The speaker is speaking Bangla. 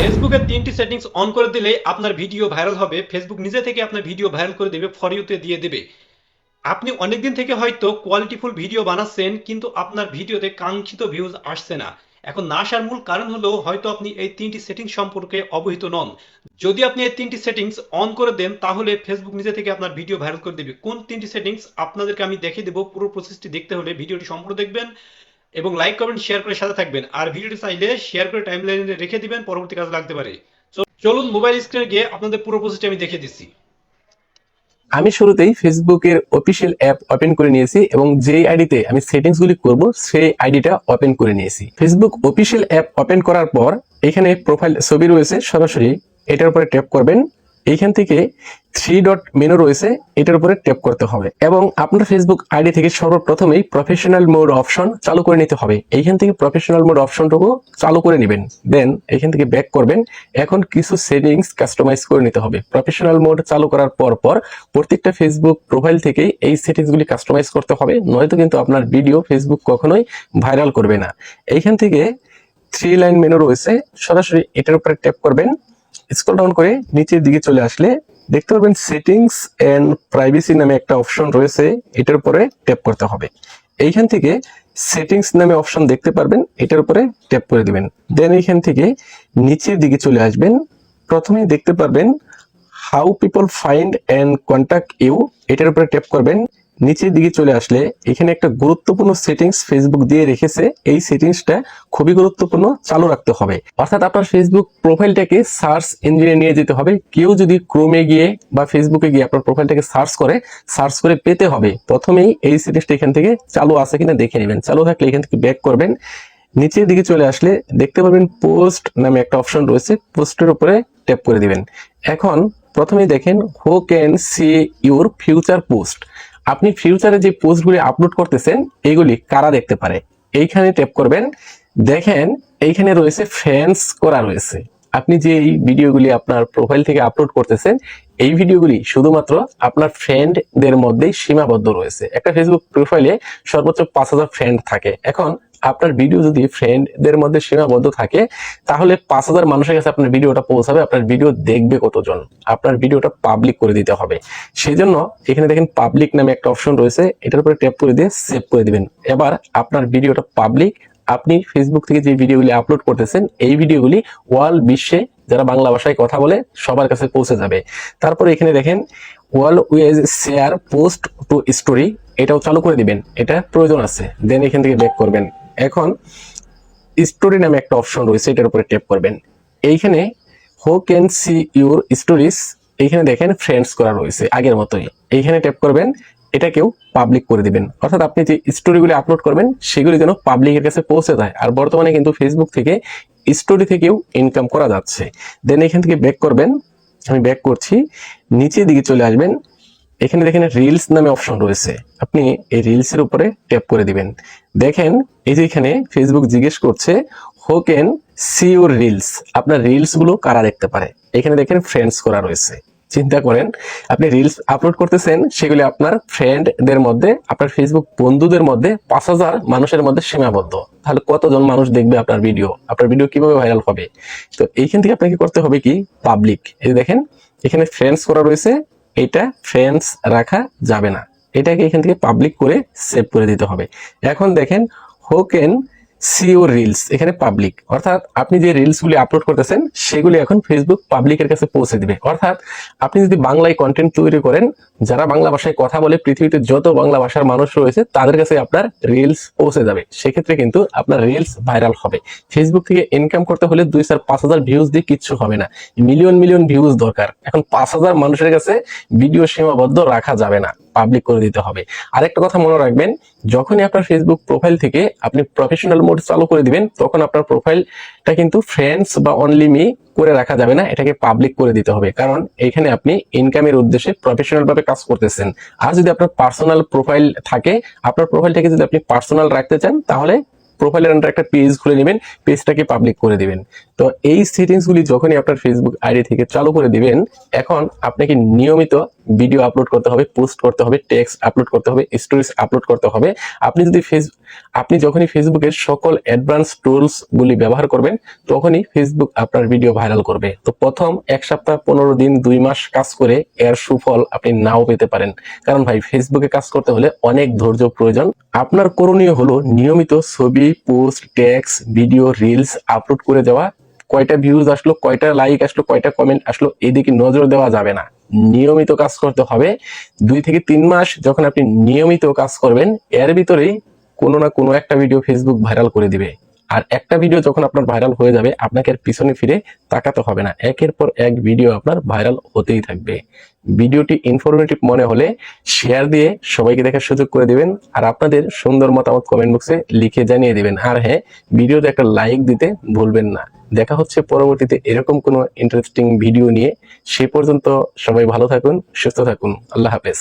ফেসবুকের তিনটি সেটিংস অন করে দিলে আপনার ভিডিও ভাইরাল হবে। ফেসবুক নিজে থেকে আপনার ভিডিও ভাইরাল করে দেবে ফর ইউতে দিয়ে দেবে। আপনি অনেকদিন থেকে হয়তো কোয়ালিটিফুল ভিডিও বানাচ্ছেন, কিন্তু আপনার ভিডিওতে কাঙ্ক্ষিত ভিউজ আসছে না। এখন না আসার মূল কারণ হলো হয়তো আপনি এই তিনটি সেটিংস সম্পর্কে অবহিত নন। যদি আপনি এই তিনটি সেটিংস অন করে দেন, তাহলে ফেসবুক নিজে থেকে আপনার ভিডিও ভাইরাল করে দেবে। কোন তিনটি সেটিংস আপনাদেরকে আমি দেখিয়ে দেবো, পুরো প্রসেসটি দেখতে হলে। ভিডিওটি সম্পূর্ণ দেখবেন। এবং লাইক কমেন্ট শেয়ার করে সাথে থাকবেন। আর ভিডিওটি চাইলে শেয়ার করে টাইম লাইনে রেখে দিবেন, পরবর্তী কাজে লাগতে পারে। চলুন মোবাইল স্ক্রিনে গিয়ে আপনাদের পুরো প্রসেসটি আমি দেখিয়ে দিচ্ছি। আমি শুরুতেই ফেসবুকের অফিসিয়াল অ্যাপ ওপেন করে নিয়েছি এবং যেই আইডিতে আমি সেটিংস গুলি করব, সেই আইডিটা ওপেন করে নিয়েছি। ফেসবুক অফিসিয়াল অ্যাপ ওপেন করার পর এখানে প্রোফাইল ছবি রয়েছে, সরাসরি এটার উপরে ট্যাপ করবেন। এইখান থেকে থ্রি ডট মেনু রয়েছে, এটার উপরে ট্যাপ করতে হবে এবং আপনার ফেসবুক আইডি থেকে সর্বপ্রথমেই প্রফেশনাল মোড অপশন চালু করে নিতে হবে। এইখান থেকে প্রফেশনাল মোড অপশনটুকু চালু করে নেবেন। দেন এখান থেকে ব্যাক করবেন। এখন কিছু সেটিংস কাস্টমাইজ করে নিতে হবে। প্রফেশনাল মোড চালু করার পর পর প্রত্যেকটা ফেসবুক প্রোফাইল থেকে এই সেটিংসগুলি কাস্টমাইজ করতে হবে, নয়তো কিন্তু আপনার ভিডিও ফেসবুক কখনোই ভাইরাল করবে না। এইখান থেকে থ্রি লাইন মেনু রয়েছে, সরাসরি এটার উপরে ট্যাপ করবেন। স্ক্রল ডাউন করে নিচের দিকে চলে আসলে দেখতে পাবেন সেটিংস এন্ড প্রাইভেসি নামে একটা অপশন রয়েছে, এটার উপরে ট্যাপ করতে হবে। এইখান থেকে সেটিংস নামে অপশন দেখতে পারবেন, এটার উপরে ট্যাপ করে দিবেন। দেন এইখান থেকে নিচের দিকে চলে আসবেন প্রথমেই দেখতে পারবেন how people find and contact you এটার উপরে ট্যাপ করবেন। নিচের দিকে চলে আসলে এখানে একটা গুরুত্বপূর্ণ সেটিংস ফেসবুক দিয়ে রেখেছে। এই সেটিংসটা খুবই গুরুত্বপূর্ণ চালু রাখতে হবে। অর্থাৎ আপনার ফেসবুক প্রোফাইলটাকে সার্চ ইঞ্জিনে নিয়ে যেতে হবে। কেউ যদি ক্রোমে গিয়ে বা ফেসবুকে গিয়ে আপনার প্রোফাইলটাকে সার্চ করে সার্চ করে পেতে হবে। প্রথমেই এই সেটিংসটা এখান থেকে চালু আছে কিনা দেখে নেবেন। চালু থাকলে এখান থেকে ব্যাক করবেন। নিচের দিকে চলে আসলে দেখতে পাবেন পোস্ট নামে একটা অপশন রয়েছে। পোস্টের উপরে ট্যাপ করে দিবেন। এখন প্রথমেই দেখেন who can see your future post আপনি ফিউচারে যে পোস্টগুলি আপলোড করতেছেন, এগুলি কারা দেখতে পারে? এইখানে ট্যাপ করবেন, দেখেন এইখানে রয়েছে ফ্রেন্ডস করা রয়েছে। আপনি যে এই ভিডিওগুলি আপনার প্রোফাইল থেকে আপলোড করতেছেন, এই ভিডিওগুলি শুধুমাত্র আপনার ফ্রেন্ডদের মধ্যেই সীমাবদ্ধ রয়েছে। একটা ফেসবুক প্রোফাইলে সর্বোচ্চ পাঁচ হাজার ফ্রেন্ড থাকে। এখন আপনার ভিডিও যদি ফ্রেন্ডদের মধ্যে সীমাবদ্ধ থাকে, তাহলে পাঁচ হাজার মানুষের কাছে আপনার ভিডিওটা পৌঁছাবে, আপনার ভিডিও দেখবে কতজন, আপনার ভিডিওটা পাবলিক করে দিতে হবে। সেই জন্য এখানে দেখেন পাবলিক নামে একটা অপশন রয়েছে, এটার উপরে ট্যাপ করে দিয়ে সেভ করে দিবেন। এবার আপনার ভিডিওটা পাবলিক আপনি ফেসবুক থেকে যে ভিডিওগুলি আপলোড করতেছেন, এই ভিডিওগুলি ওয়াল বিশ্বে যারা বাংলা ভাষায় কথা বলে, সবার কাছে পৌঁছে যাবে। তারপরে এখানে দেখেন wall with share post to story এটাও চালু করে দিবেন এটা প্রয়োজন আছে। দেন এখান থেকে ব্যাক করবেন। এখন স্টোরি নামে একটা অপশন রয়েছে, এটার উপরে ট্যাপ করবেন। এইখানে হো ক্যান সি ইউর স্টোরিজ এইখানে দেখেন ফ্রেন্ডস করা রয়েছে, আগের মতোই। এইখানে ট্যাপ করবেন, এটাকেও পাবলিক করে দিবেন। অর্থাৎ আপনি যে স্টোরিগুলি আপলোড করবেন, সেগুলি যেন পাবলিকের কাছে পৌঁছে যায়, আর বর্তমানে কিন্তু ফেসবুক থেকে স্টোরি থেকেও ইনকাম করা যাচ্ছে। দেন এখান থেকে ব্যাক করবেন, আমি ব্যাক করছি, নিচের দিকে চলে আসবেন এখানে দেখেন রিলস নামে অপশন রয়েছে। আপনি এই রিলস এর উপরে ট্যাপ করে দিবেন। দেখেন, এই যে এখানে ফেসবুক জিজ্ঞেস করছে who can see your reels আপনার রিলসগুলো কারা দেখতে পারে? এখানে দেখেন ফ্রেন্ডস করা রয়েছে। চিন্তা করেন, আপনি রিলস আপলোড করতেছেন, সেগুলি আপনার ফ্রেন্ডদের মধ্যে, আপনার ফেসবুক বন্ধুদের মধ্যে পাঁচ হাজার মানুষের মধ্যে সীমাবদ্ধ। তাহলে কতজন মানুষ দেখবে আপনার ভিডিও আপনার ভিডিও কীভাবে ভাইরাল হবে? তো এইখান থেকে আপনাকে করতে হবে কি? পাবলিক এই দেখেন, এখানে ফ্রেন্ডস করা রয়েছে এটা ফ্রেন্ডস রাখা যাবে না। এটাকে এখান থেকে পাবলিক করে সেভ করে দিতে হবে। এখন দেখেন হো সিও রিলস এখানে পাবলিক অর্থাৎ আপনি যে রিলসগুলি আপলোড করতেছেন, সেগুলি এখন ফেসবুক পাবলিকের কাছে পৌঁছে দিবে। অর্থাৎ আপনি যদি বাংলায় কন্টেন্ট তৈরি করেন, যারা বাংলা ভাষায় কথা বলে, পৃথিবীতে যত বাংলা ভাষার মানুষ রয়েছে, তাদের কাছে আপনার রিলস পৌঁছে যাবে। সেক্ষেত্রে কিন্তু আপনার রিলস ভাইরাল হবে। ফেসবুক থেকে ইনকাম করতে হলে দুই চার পাঁচ হাজার ভিউজ দিয়ে কিচ্ছু হবে না। মিলিয়ন মিলিয়ন ভিউজ দরকার। এখন পাঁচ হাজার মানুষের কাছে ভিডিও সীমাবদ্ধ রাখা যাবে না। পাবলিক করে দিতে হবে। আরেকটা কথা মনে রাখবেন, যখনই আপনার ফেসবুক প্রোফাইল থেকে আপনি প্রফেশনাল মোড চালু করে দিবেন, তখন আপনার প্রোফাইলটা কিন্তু ফ্রেন্ডস বা অনলি মি করে রাখা যাবে না, এটাকে পাবলিক করে দিতে হবে। কারণ এখানে আপনি ইনকামের উদ্দেশ্যে প্রফেশনাল ভাবে কাজ করতেছেন। আর যদি আপনার পার্সোনাল প্রোফাইল থাকে, আপনার প্রোফাইলটাকে যদি আপনি পার্সোনাল রাখতে চান, তাহলে প্রোফাইলের আন্ডার একটা পেজ খুলে নেবেন পেজটাকে পাবলিক করে দিবেন। তো এই সেটিংস গুলি যখনই আপনার ফেসবুক আইডি থেকে চালু করে দিবেন, এখন আপনাকে নিয়মিত ভিডিও আপলোড করতে হবে পোস্ট করতে হবে টেক্সট আপলোড করতে হবে স্টোরিজ আপলোড করতে হবে। আপনি যদি ফেস আপনি যখনই ফেসবুকের সকল অ্যাডভান্স টুলস গুলি ব্যবহার করবেন, তখনই ফেসবুক আপনার ভিডিও ভাইরাল করবে। তো প্রথম এক সপ্তাহ, পনেরো দিন, দুই মাস কাজ করে এর সুফল আপনি নাও পেতে পারেন। কারণ ভাই ফেসবুকে কাজ করতে হলে অনেক ধৈর্য প্রয়োজন। আপনার করণীয় হলো নিয়মিত ছবি post text video reels upload করে যাওয়া কয়টা ভিউজ আসলো, কয়টা লাইক আসলো, কয়টা কমেন্ট আসলো, এদিকে নজর দেওয়া যাবে না। নিয়মিত কাজ করতে হবে। দুই থেকে তিন মাস যখন আপনি নিয়মিত কাজ করবেন, এর ভিতরেই কোনো না কোনো একটা ভিডিও ফেসবুক ভাইরাল করে দিবে। আর একটা ভিডিও যখন আপনার ভাইরাল হয়ে যাবে, আপনাকে আর পিছনে ফিরে তাকাতে হবে না। একের পর এক ভিডিও আপনার ভাইরাল হতেই থাকবে। ভিডিওটি ইনফরমেটিভ মনে হলে শেয়ার দিয়ে সবাইকে দেখার সুযোগ করে দিবেন আর আপনাদের সুন্দর মতামত কমেন্ট বক্সে লিখে জানিয়ে দিবেন। আর হ্যাঁ ভিডিওতে একটা লাইক দিতে ভুলবেন না। দেখা হচ্ছে পরবর্তীতে এরকম কোনো ইন্টারেস্টিং ভিডিও নিয়ে। সে পর্যন্ত সবাই ভালো থাকুন, সুস্থ থাকুন। আল্লাহ হাফেজ।